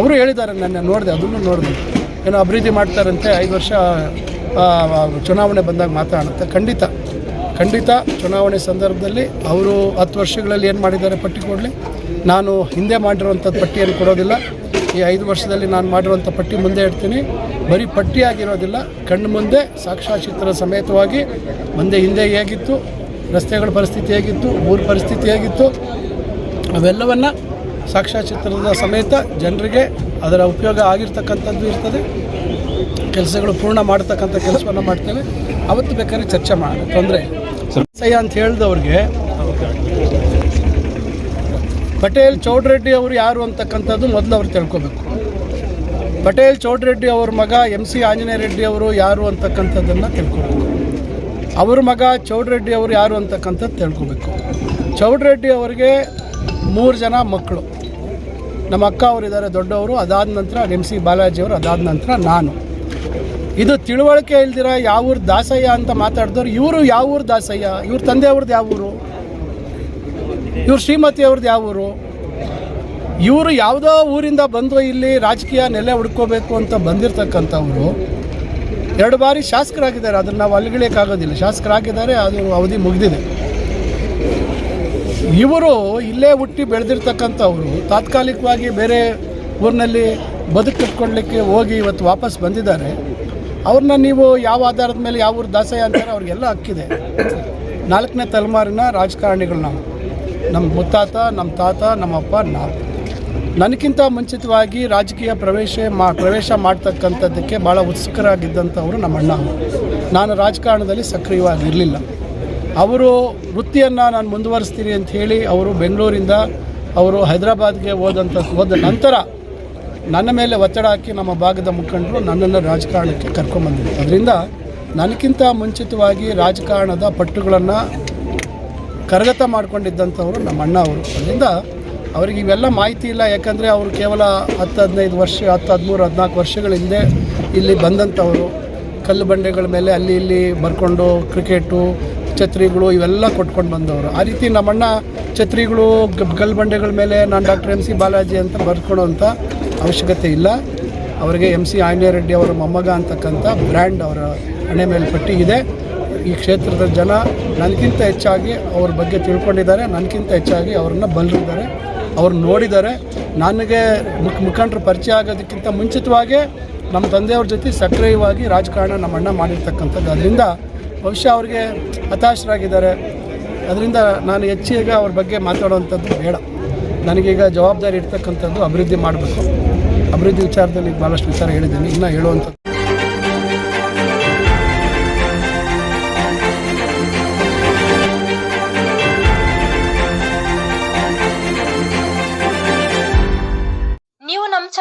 ಅವರು ಹೇಳಿದ್ದಾರೆ ನನ್ನ ನೋಡಿದೆ, ಅದನ್ನು ನೋಡಿದೆ. ಏನೋ ಅಭಿವೃದ್ಧಿ ಮಾಡ್ತಾರಂತೆ, ಐದು ವರ್ಷ ಚುನಾವಣೆ ಬಂದಾಗ ಮಾತಾಡುತ್ತೆ ಖಂಡಿತ ಖಂಡಿತ ಚುನಾವಣೆ ಸಂದರ್ಭದಲ್ಲಿ ಅವರು ಹತ್ತು ವರ್ಷಗಳಲ್ಲಿ ಏನು ಮಾಡಿದ್ದಾರೆ ಪಟ್ಟಿ ಕೊಡಲಿ? ನಾನು ಹಿಂದೆ ಮಾಡಿರುವಂಥದ್ದು ಪಟ್ಟಿಯನ್ನು ಕೊಡೋದಿಲ್ಲ. ಈ ಐದು ವರ್ಷದಲ್ಲಿ ನಾನು ಮಾಡಿರುವಂಥ ಪಟ್ಟಿ ಮುಂದೆ ಇಡ್ತೀನಿ. ಬರೀ ಪಟ್ಟಿಯಾಗಿರೋದಿಲ್ಲ, ಕಣ್ಣು ಮುಂದೆ, ಸಾಕ್ಷ್ಯಚಿತ್ರ ಸಮೇತವಾಗಿ ಮುಂದೆ ಹಿಂದೆ ಹೇಗಿತ್ತು, ರಸ್ತೆಗಳ ಪರಿಸ್ಥಿತಿ ಹೇಗಿತ್ತು, ಊರ ಪರಿಸ್ಥಿತಿ ಹೇಗಿತ್ತು, ಅವೆಲ್ಲವನ್ನು ಸಾಕ್ಷ್ಯಚಿತ್ರದ ಸಮೇತ ಜನರಿಗೆ ಅದರ ಉಪಯೋಗ ಆಗಿರ್ತಕ್ಕಂಥದ್ದು ಇರ್ತದೆ. ಕೆಲಸಗಳು ಪೂರ್ಣ ಮಾಡ್ತಕ್ಕಂಥ ಕೆಲಸವನ್ನು ಮಾಡ್ತೇವೆ. ಅವತ್ತು ಬೇಕಾದ್ರೆ ಚರ್ಚೆ ಮಾಡೋಣ. ತೊಂದರೆ ಸಹ್ಯ ಅಂತ ಹೇಳಿದವ್ರಿಗೆ ಪಟೇಲ್ ಚೌಡ್ರೆಡ್ಡಿ ಅವರು ಯಾರು ಅಂತಕ್ಕಂಥದ್ದು ಮೊದಲು ಅವ್ರು ತಿಳ್ಕೊಬೇಕು. ಪಟೇಲ್ ಚೌಡ್ರೆಡ್ಡಿ ಅವ್ರ ಮಗ ಎಂ ಸಿ ಆಂಜನೇಯ ರೆಡ್ಡಿ ಅವರು ಯಾರು ಅಂತಕ್ಕಂಥದ್ದನ್ನು ತಿಳ್ಕೊಬೇಕು. ಅವ್ರ ಮಗ ಚೌಡ್ರೆಡ್ಡಿ ಅವರು ಯಾರು ಅಂತಕ್ಕಂಥದ್ದು ತಿಳ್ಕೊಬೇಕು. ಚೌಡ್ರೆಡ್ಡಿ ಅವರಿಗೆ ಮೂರು ಜನ ಮಕ್ಕಳು. ನಮ್ಮ ಅಕ್ಕ ಅವರಿದ್ದಾರೆ ದೊಡ್ಡವರು, ಅದಾದ ನಂತರ ಎಂ ಸಿ ಬಾಲಾಜಿಯವರು ಅದಾದ ನಂತರ ನಾನು. ಇದು ತಿಳುವಳಿಕೆ ಇಲ್ದಿರ ಯಾವ ಊರು ದಾಸಯ್ಯ ಅಂತ ಮಾತಾಡಿದವ್ರು, ಇವರು ಯಾವ ಊರು ದಾಸಯ್ಯ? ಇವ್ರ ತಂದೆ ಅವ್ರದ್ದು ಯಾವ ಊರು? ಇವ್ರ ಶ್ರೀಮತಿ ಅವ್ರದ್ದು ಯಾವ ಊರು? ಇವರು ಯಾವುದೋ ಊರಿಂದ ಬಂದು ಇಲ್ಲಿ ರಾಜಕೀಯ ನೆಲೆ ಹುಡ್ಕೋಬೇಕು ಅಂತ ಬಂದಿರತಕ್ಕಂಥವ್ರು, ಎರಡು ಬಾರಿ ಶಾಸಕರಾಗಿದ್ದಾರೆ. ಅದನ್ನು ನಾವು ಅಲ್ಲಿಗಳಿಯಕ್ಕಾಗೋದಿಲ್ಲ ಶಾಸಕರಾಗಿದ್ದಾರೆ, ಅದು ಅವಧಿ ಮುಗಿದಿದೆ. ಇವರು ಇಲ್ಲೇ ಹುಟ್ಟಿ ಬೆಳೆದಿರ್ತಕ್ಕಂಥವ್ರು, ತಾತ್ಕಾಲಿಕವಾಗಿ ಬೇರೆ ಊರಿನಲ್ಲಿ ಬದುಕು ಕಟ್ಕೊಳ್ಲಿಕ್ಕೆ ಹೋಗಿ ಇವತ್ತು ವಾಪಸ್ ಬಂದಿದ್ದಾರೆ. ಅವ್ರನ್ನ ನೀವು ಯಾವ ಆಧಾರದ ಮೇಲೆ ಯಾವ ಊರು ದಾಸಯ್ಯ ಅಂತಾರೆ ಅವ್ರಿಗೆಲ್ಲ ಹಕ್ಕಿದೆ. ನಾಲ್ಕನೇ ತಲೆಮಾರಿನ ರಾಜಕಾರಣಿಗಳು ನಾವು. ನಮ್ಮ ಮುತ್ತಾತ, ನಮ್ಮ ತಾತ ನಮ್ಮಪ್ಪ ನಾವು. ನನಗಿಂತ ಮುಂಚಿತವಾಗಿ ರಾಜಕೀಯ ಪ್ರವೇಶ ಮಾ, ಪ್ರವೇಶ ಮಾಡ್ತಕ್ಕಂಥದ್ದಕ್ಕೆ ಭಾಳ ಉತ್ಸುಕರಾಗಿದ್ದಂಥವರು ನಮ್ಮ ಅಣ್ಣ ನಾನು ರಾಜಕಾರಣದಲ್ಲಿ ಸಕ್ರಿಯವಾಗಿ ಇರಲಿಲ್ಲ ಅವರು ವೃತ್ತಿಯನ್ನು ನಾನು ಮುಂದುವರಿಸ್ತೀನಿ ಅಂತ ಹೇಳಿ ಅವರು ಬೆಂಗಳೂರಿಂದ ಅವರು ಹೈದರಾಬಾದ್ಗೆ ಹೋದಂಥ ಹೋದ ನಂತರ ನನ್ನ ಮೇಲೆ ಒತ್ತಡ ಹಾಕಿ ನಮ್ಮ ಭಾಗದ ಮುಖಂಡರು ನನ್ನನ್ನು ರಾಜಕಾರಣಕ್ಕೆ ಕರ್ಕೊಂಬಂದಿದ್ದರು ಅದರಿಂದ ನನಗಿಂತ ಮುಂಚಿತವಾಗಿ ರಾಜಕಾರಣದ ಪಟ್ಟುಗಳನ್ನು ಕರಗತ ಮಾಡಿಕೊಂಡಿದ್ದಂಥವರು ನಮ್ಮ ಅಣ್ಣ ಅವರು. ಅದರಿಂದ ಅವ್ರಿಗೆ ಇವೆಲ್ಲ ಮಾಹಿತಿ ಇಲ್ಲ, ಯಾಕಂದರೆ ಅವರು ಕೇವಲ ಹತ್ತು ಹದಿನೈದು ವರ್ಷ ಹತ್ತು ಹದಿಮೂರು ಹದಿನಾಲ್ಕು ವರ್ಷಗಳ ಹಿಂದೆ ಇಲ್ಲಿ ಬಂದಂಥವರು. ಕಲ್ಲು ಬಂಡೆಗಳ ಮೇಲೆ ಅಲ್ಲಿ ಇಲ್ಲಿ ಬರ್ಕೊಂಡು ಕ್ರಿಕೆಟು ಛತ್ರಿಗಳು ಇವೆಲ್ಲ ಕೊಟ್ಕೊಂಡು ಬಂದವರು. ಆ ರೀತಿ ನಮ್ಮಣ್ಣ ಛತ್ರಿಗಳು ಗಲ್ ಬಂಡೆಗಳ ಮೇಲೆ ನಾನು ಡಾಕ್ಟರ್ ಎಂ ಸಿ ಬಾಲಾಜಿ ಅಂತ ಬರ್ಕೊಳ್ಳೋಂಥ ಅವಶ್ಯಕತೆ ಇಲ್ಲ. ಅವರಿಗೆ ಎಂ ಸಿ ರೆಡ್ಡಿ ಅವರ ಮೊಮ್ಮಗ ಅಂತಕ್ಕಂಥ ಬ್ರ್ಯಾಂಡ್ ಅವರ ಹಣೆ ಮೇಲೆ ಇದೆ. ಈ ಕ್ಷೇತ್ರದ ಜನ ನನಗಿಂತ ಹೆಚ್ಚಾಗಿ ಅವ್ರ ಬಗ್ಗೆ ತಿಳ್ಕೊಂಡಿದ್ದಾರೆ. ನನಗಿಂತ ಹೆಚ್ಚಾಗಿ ಅವ್ರನ್ನ ಬಲ್ಲಿದ್ದಾರೆ ಅವ್ರು ನೋಡಿದ್ದಾರೆ. ನನಗೆ ಮುಖ, ಮುಖಂಡರು ಪರಿಚಯ ಆಗೋದಕ್ಕಿಂತ ಮುಂಚಿತವಾಗೇ ನಮ್ಮ ತಂದೆಯವ್ರ ಜೊತೆ ಸಕ್ರಿಯವಾಗಿ ರಾಜಕಾರಣ ನಮ್ಮ ಅಣ್ಣ ಮಾಡಿರ್ತಕ್ಕಂಥದ್ದು. ಅದರಿಂದ ಬಹುಶಃ ಅವ್ರಿಗೆ ಹತಾಶರಾಗಿದ್ದಾರೆ. ಅದರಿಂದ ನಾನು ಹೆಚ್ಚಿಗೆ ಅವ್ರ ಬಗ್ಗೆ ಮಾತಾಡುವಂಥದ್ದು ಬೇಡ. ನನಗೀಗ ಜವಾಬ್ದಾರಿ ಇರ್ತಕ್ಕಂಥದ್ದು ಅಭಿವೃದ್ಧಿ ಮಾಡಬೇಕು. ಅಭಿವೃದ್ಧಿ ವಿಚಾರದಲ್ಲಿ ಭಾಳಷ್ಟು ವಿಚಾರ ಹೇಳಿದ್ದೀನಿ. ಇನ್ನೂ ಹೇಳುವಂಥದ್ದು